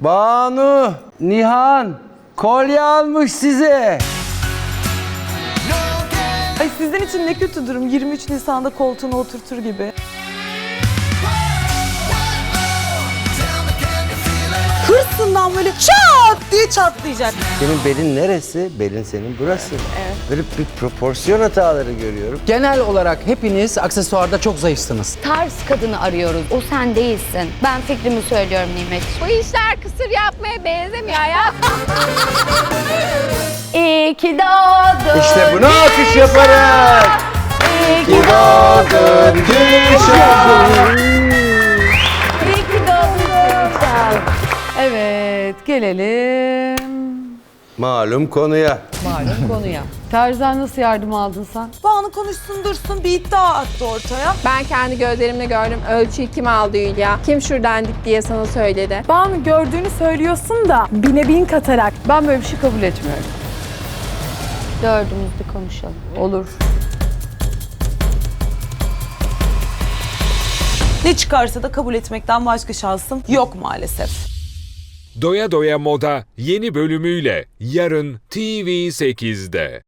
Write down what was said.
Banu, Nihan, kolye almış size. Ay sizin için ne kötü durum. 23 Nisan'da koltuğuna oturtur gibi. Böyle çat diye çatlayacak. Senin belin neresi? Belin senin burası. Evet. Böyle bir proporsiyon hataları görüyorum. Genel olarak hepiniz aksesuarda çok zayıfsınız. tarz kadını arıyoruz. O sen değilsin. Ben fikrimi söylüyorum Nimet. Bu işler kısır yapmaya benzemiyor ya. İyi ki doğdun. İşte buna alkış yaparak. İyi ki Doğdun Gülşah'ım. Evet gelelim Malum konuya. malum konuya. Terzan nasıl yardım aldın sen? Banu konuşsun dursun bir iddia attı ortaya. Ben kendi gözlerimle gördüm. Ölçüyü kim aldı Hülya? Kim şuradan dik diye sana söyledi. Banu gördüğünü söylüyorsun da bine bin katarak. Ben böyle bir şey kabul etmiyorum. Dördümüz bir konuşalım. Olur. Ne çıkarsa da kabul etmekten başka şansım yok maalesef. Doya Doya Moda yeni bölümüyle yarın TV8'de.